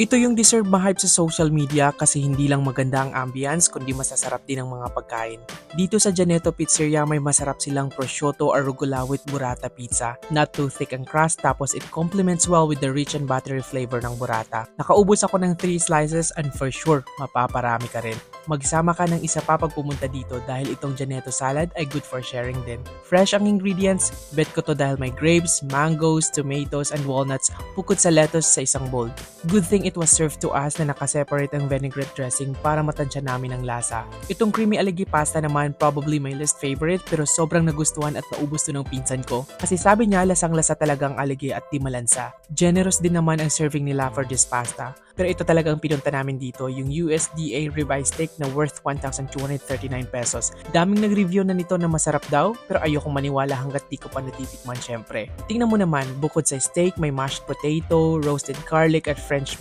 Ito yung deserve ma-hype sa social media kasi hindi lang maganda ang ambience kundi masasarap din ang mga pagkain. Dito sa Janeto Pizzeria may masarap silang prosciutto arugula with burrata pizza. Not too thick ang crust tapos it complements well with the rich and buttery flavor ng burrata. Nakaubos ako ng 3 slices and for sure mapaparami ka rin. Magsama ka ng isa pa pag pumunta dito dahil itong Janeto salad ay good for sharing din. Fresh ang ingredients, bet ko to dahil may grapes, mangoes, tomatoes, and walnuts bukod sa lettuce sa isang bowl. Good thing it was served to us na nakaseparate ang vinaigrette dressing para matansya namin ang lasa. Itong creamy aligi pasta naman probably my least favorite pero sobrang nagustuhan at naubos to ng pinsan ko. Kasi sabi niya lasang lasa talagang aligi at di malansa. Generous din naman ang serving nila for this pasta. Pero ito talaga ang pinunta namin dito, yung USDA ribeye steak na worth 1,239 pesos. Daming nag-review na nito na masarap daw, pero ayokong maniwala hanggat di ko pa natitikman syempre. Tingnan mo naman, bukod sa steak, may mashed potato, roasted garlic at French